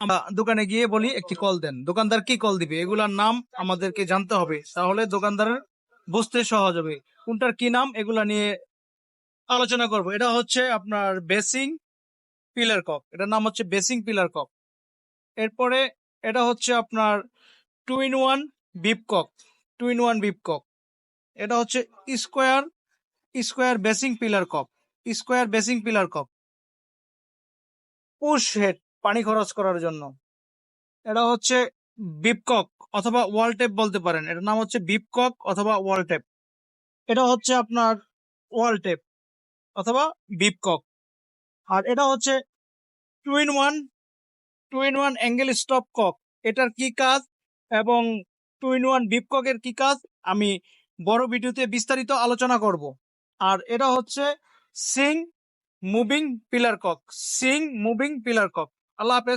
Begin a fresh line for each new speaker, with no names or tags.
আমরা দোকানে গিয়ে বলি, একটি কল দেন। দোকানদার কি কল দিবে? এগুলার নাম আমাদেরকে জানতে হবে। তাহলে দোকানদারের বুঝতে সহজ হবে। কোনটার কি নাম, এগুলা নিয়ে আলোচনা করব। এটা হচ্ছে আপনার বেসিং পিলার কক। এটার নাম হচ্ছে বেসিং পিলার কক। এরপরে এটা হচ্ছে আপনার two in one bib cock. Two in one bib cock. এটা হচ্ছে square square basin pillar cock. Square basin pillar cock. Push head. পানি খরচ করার জন্য। এটা হচ্ছে বিপকক অথবা ওয়াল টেপ বলতে পারেন। এটার নাম হচ্ছে বিপকক অথবা ওয়াল টেপ। এটা হচ্ছে আপনার ওয়াল টেপ অথবা বিপকক। আর এটা হচ্ছে two in one, two in one angle stop cock. এটার কি কাজ? এবং টু ইন ওয়ান বিপককের কি কাজ? আমি বড় ভিডিওতে বিস্তারিত আলোচনা করব। আর এটা হচ্ছে sink moving pillar cock. Sink moving pillar cock. আল্লাহ হাফেজ